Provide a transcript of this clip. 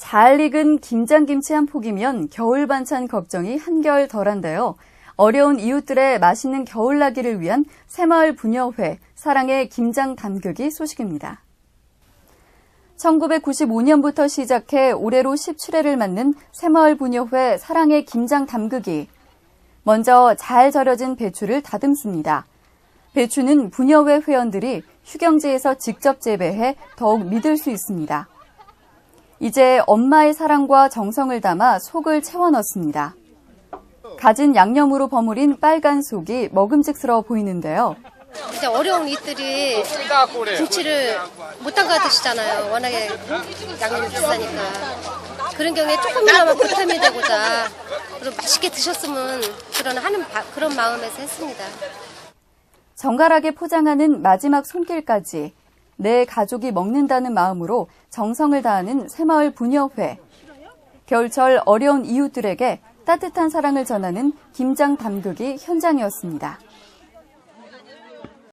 잘 익은 김장김치 한 포기면 겨울 반찬 걱정이 한결 덜한데요. 어려운 이웃들의 맛있는 겨울나기를 위한 새마을 부녀회 사랑의 김장 담그기 소식입니다. 1995년부터 시작해 올해로 17회를 맞는 새마을 부녀회 사랑의 김장 담그기. 먼저 잘 절여진 배추를 다듬습니다. 배추는 부녀회 회원들이 휴경지에서 직접 재배해 더욱 믿을 수 있습니다. 이제 엄마의 사랑과 정성을 담아 속을 채워 넣습니다. 가진 양념으로 버무린 빨간 속이 먹음직스러워 보이는데요. 이제 어려운 이들이 김치를 못 담가 드시잖아요. 워낙에 양념이 비싸니까. 그런 경우에 조금이나마 보탬이 되고자 그리고 맛있게 드셨으면 그런 하는 바- 그런 마음에서 했습니다. 정갈하게 포장하는 마지막 손길까지 내 가족이 먹는다는 마음으로 정성을 다하는 새마을 부녀회. 겨울철 어려운 이웃들에게 따뜻한 사랑을 전하는 김장 담그기 현장이었습니다.